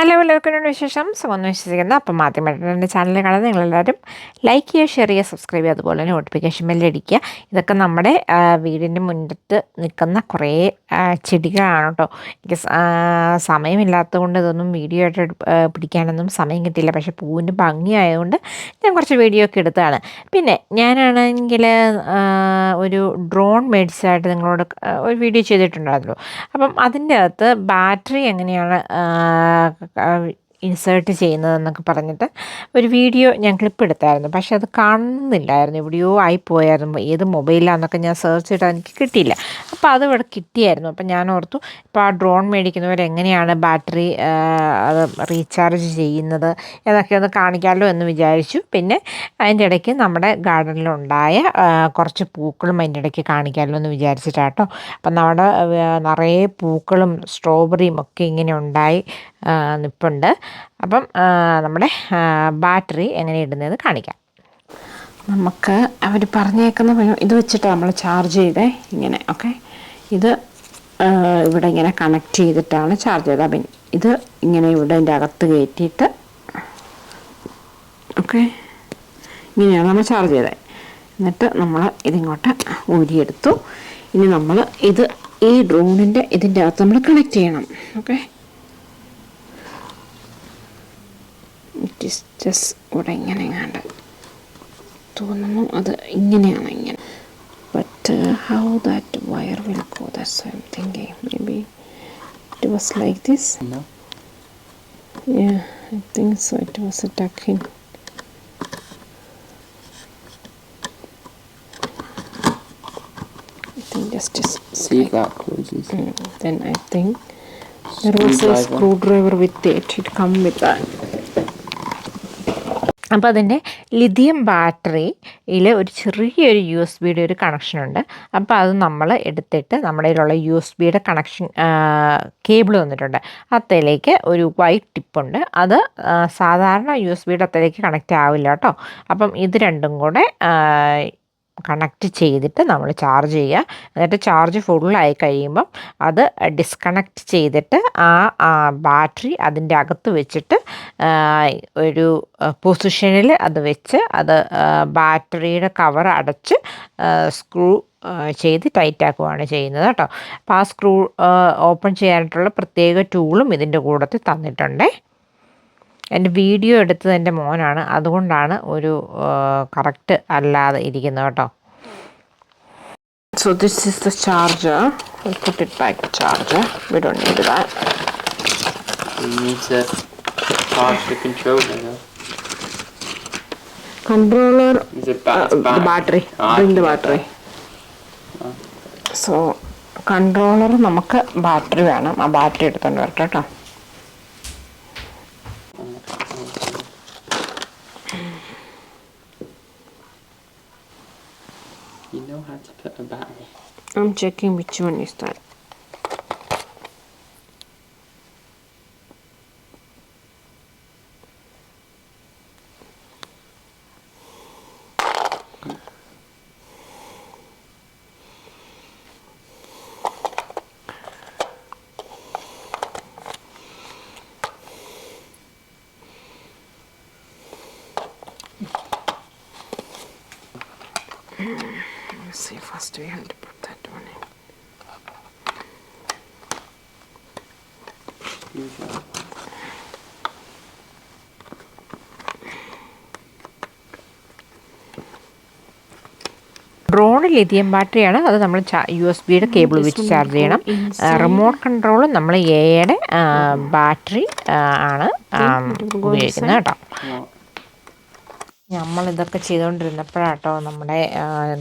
Hello എല്ലാവർക്കും വിശേഷം. സുഖം വിശ്വസിക്കുന്നത് അപ്പം ആദ്യമായിട്ട് എന്റെ ചാനൽ കാണാൻ നിങ്ങളെല്ലാവരും ലൈക്ക് ചെയ്യുക ഷെയർ ചെയ്യുക സബ്സ്ക്രൈബ് ചെയ്യുക അതുപോലെ തന്നെ നോട്ടിഫിക്കേഷൻ ബെല്ലടിക്കുക ഇതൊക്കെ നമ്മുടെ വീടിന്റെ മുൻപത്ത് നിൽക്കുന്ന കുറേ ചെടികളാണ് കേട്ടോ. എനിക്ക് സമയമില്ലാത്തതുകൊണ്ട് ഇതൊന്നും വീഡിയോ ആയിട്ട് പിടിക്കാനൊന്നും സമയം കിട്ടിയില്ല. പക്ഷേ പൂവിന്റെ ഭംഗിയായതുകൊണ്ട് ഞാൻ കുറച്ച് വീഡിയോ ഒക്കെ എടുത്തതാണ്. പിന്നെ ഞാനാണെങ്കിൽ ഒരു ഡ്രോൺ മേടിച്ചായിട്ട് നിങ്ങളോട് ഒരു വീഡിയോ ചെയ്തിട്ടുണ്ടായിരുന്നു. അപ്പം അതിന്റെ അകത്ത് ബാറ്ററി എങ്ങനെയാണ് ഇൻസേർട്ട് ചെയ്യുന്നതെന്നൊക്കെ പറഞ്ഞിട്ട് ഒരു വീഡിയോ ഞാൻ ക്ലിപ്പ് എടുത്തായിരുന്നു. പക്ഷെ അത് കാണുന്നില്ലായിരുന്നു. എവിടെയോ ആയിപ്പോയായിരുന്നു. ഏത് മൊബൈലാണെന്നൊക്കെ ഞാൻ സെർച്ച് ചെയ്താൽ എനിക്ക് കിട്ടിയില്ല. അപ്പോൾ അത് ഇവിടെ കിട്ടിയായിരുന്നു. അപ്പോൾ ഞാൻ ഓർത്തു ഇപ്പോൾ ആ ഡ്രോൺ മേടിക്കുന്നവർ എങ്ങനെയാണ് ബാറ്ററി അത് റീചാർജ് ചെയ്യുന്നത്? എന്നൊക്കെ ഒന്ന് കാണിക്കാമല്ലോ എന്ന് വിചാരിച്ചു. പിന്നെ അതിന്റെ ഇടയ്ക്ക് നമ്മുടെ ഗാർഡനിലുണ്ടായ കുറച്ച് പൂക്കളും അതിന്റെ ഇടയ്ക്ക് കാണിക്കാമല്ലോ എന്ന് വിചാരിച്ചിട്ടാട്ടോ. അപ്പം നമ്മുടെ നിറയെ പൂക്കളും സ്ട്രോബെറിയും ഒക്കെ ഇങ്ങനെ ഉണ്ടായി. നിപ്പുണ്ട്. അപ്പം നമ്മുടെ ബാറ്ററി എങ്ങനെ ഇടുന്നത് കാണിക്കാം. നമുക്ക് അവർ പറഞ്ഞേക്കുന്ന ഇത് വെച്ചിട്ട് നമ്മൾ ചാർജ് ചെയ്തേ. ഇങ്ങനെ ഓക്കെ ഇത് ഇവിടെ ഇങ്ങനെ കണക്ട് ചെയ്തിട്ടാണ് ചാർജ് ചെയ്തത്. അപ്പം ഇത് ഇങ്ങനെ ഇവിടെ അതിന്റെ അകത്ത് കയറ്റിയിട്ട് ഓക്കെ ഇങ്ങനെയാണ് നമ്മൾ ചാർജ് ചെയ്തത് എന്നിട്ട് നമ്മൾ ഇതിങ്ങോട്ട് ഊരിയെടുത്തു. ഇനി നമ്മൾ ഇത് ഈ ഡ്രോണിന്റെ ഇതിന്റെ അകത്ത് നമ്മൾ കണക്ട് ചെയ്യണം ഓക്കെ ജസ്റ്റ് ഇവിടെ ഇങ്ങനെ എങ്ങാണ്ട് തോന്നുന്നു അത് ഇങ്ങനെയാണ് ഇങ്ങനെ but how that wire will go that's I'm thinking maybe it was like this Yeah, I think so. It was a ducking. I think just just see if that closes. Mm, then I think there was a screwdriver with it. It come with that. അപ്പോൾ അതിന്റെ lithium ബാറ്ററിയിൽ ഒരു ചെറിയൊരു U S ബിയുടെ ഒരു connection ഉണ്ട് അപ്പോൾ അത് നമ്മൾ എടുത്തിട്ട് നമ്മുടെ കയ്യിലുള്ള യു എസ് ബിയുടെ കണക്ഷൻ കേബിൾ വന്നിട്ടുണ്ട്. അത്തയിലേക്ക് ഒരു വൈറ്റ് ടിപ്പുണ്ട്. അത് സാധാരണ യു എസ് ബിയുടെ അത്തയിലേക്ക് കണക്റ്റ് ആവില്ല കേട്ടോ. അപ്പം ഇത് രണ്ടും കൂടെ കണക്റ്റ് ചെയ്തിട്ട് നമ്മൾ ചാർജ് ചെയ്യുക. എന്നിട്ട് ചാർജ് ഫുള്ളായി കഴിയുമ്പം അത് ഡിസ്കണക്റ്റ് ചെയ്തിട്ട് ആ ബാറ്ററി അതിന്റെ അകത്ത് വെച്ചിട്ട് ഒരു പൊസിഷനിൽ അത് വെച്ച് അത് ബാറ്ററിയുടെ കവർ അടച്ച് സ്ക്രൂ ചെയ്ത് ടൈറ്റാക്കുവാണ് ചെയ്യുന്നത് കേട്ടോ. അപ്പോൾ ആ സ്ക്രൂ ഓപ്പൺ ചെയ്യാനായിട്ടുള്ള പ്രത്യേക ടൂളും ഇതിന്റെ കൂടത്തിൽ തന്നിട്ടുണ്ടേ. എന്റെ വീഡിയോ എടുത്തത് എന്റെ മോനാണ്. അതുകൊണ്ടാണ് ഒരു കറക്റ്റ് അല്ലാതെ ഇരിക്കുന്നത് കേട്ടോ. So this is the charger charger we don't controller battery ഇതിന്റെ ബാറ്ററി സോ കൺട്രോളർ നമുക്ക് ബാറ്ററി വേണം. ആ ബാറ്ററി എടുത്തോണ്ട് വരട്ടെ കേട്ടോ. You know how to put a battery. I'm checking which one is that. Mm. Let's see, if I still have to put that lithium ബാറ്ററിയാണ് അത് നമ്മൾ യു എസ് ബിയുടെ കേബിൾ വെച്ച് ചാർജ് ചെയ്യണം. റിമോട്ട് കൺട്രോൾ നമ്മൾ എയുടെ ബാറ്ററി ആണ് ഉപയോഗിക്കുന്നത് കേട്ടോ. നമ്മളിതൊക്കെ ചെയ്തുകൊണ്ടിരുന്നപ്പോഴാട്ടോ നമ്മുടെ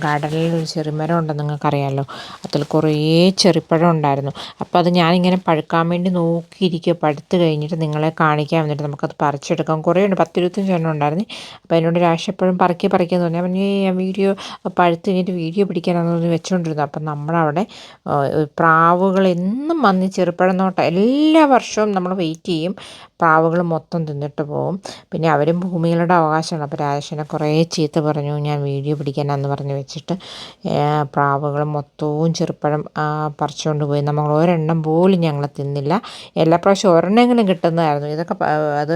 ഗാർഡനിൽ ഒരു ചെറിമരം ഉണ്ടെന്ന് നിങ്ങൾക്കറിയാമല്ലോ അതിൽ കുറേ ചെറിപ്പഴം ഉണ്ടായിരുന്നു. അപ്പോൾ അത് ഞാനിങ്ങനെ പഴുക്കാൻ വേണ്ടി നോക്കിയിരിക്കുക പഴുത്ത് കഴിഞ്ഞിട്ട് നിങ്ങളെ കാണിക്കാൻ വന്നിട്ട് നമുക്കത് പറിച്ചെടുക്കാം. കുറേ ഉണ്ട് പത്തിരുപത്തഞ്ച് എണ്ണം ഉണ്ടായിരുന്നു. അപ്പോൾ എന്നോട് രാശപ്പോഴും പറക്കി പറിക്കാൻ തോന്നി അപ്പം ഞാൻ വീഡിയോ പഴുത്ത് കഴിഞ്ഞിട്ട് വീഡിയോ പിടിക്കാനാണെന്ന് വെച്ചുകൊണ്ടിരുന്നു അപ്പം നമ്മളവിടെ പ്രാവുകൾ എന്നും വന്ന് ചെറുപ്പഴം നോട്ടം എല്ലാ വർഷവും നമ്മൾ വെയിറ്റ് ചെയ്യും. പ്രാവുകൾ മൊത്തം തിന്നിട്ട് പോകും പിന്നെ അവരും ഭൂമികളുടെ അവകാശമാണ്. അപ്പോൾ ആകാശനെ കുറേ ചീത്ത പറഞ്ഞു ഞാൻ വീഡിയോ പിടിക്കാനാന്ന് പറഞ്ഞ് വെച്ചിട്ട് പ്രാവുകൾ മൊത്തവും ചെറുപ്പഴം പറിച്ചുകൊണ്ട് പോയി. നമ്മൾ ഒരെണ്ണം പോലും ഞങ്ങൾ തിന്നില്ല. എല്ലാ പ്രാവശ്യം ഒരെണ്ണമെങ്കിലും കിട്ടുന്നതായിരുന്നു. ഇതൊക്കെ അത്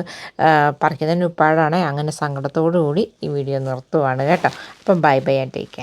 പറിക്കുന്നതിന് ഉപ്പാടാണ്. അങ്ങനെ സങ്കടത്തോടു കൂടി ഈ വീഡിയോ നിർത്തുവാണ് കേട്ടോ. അപ്പം bye bye and take care.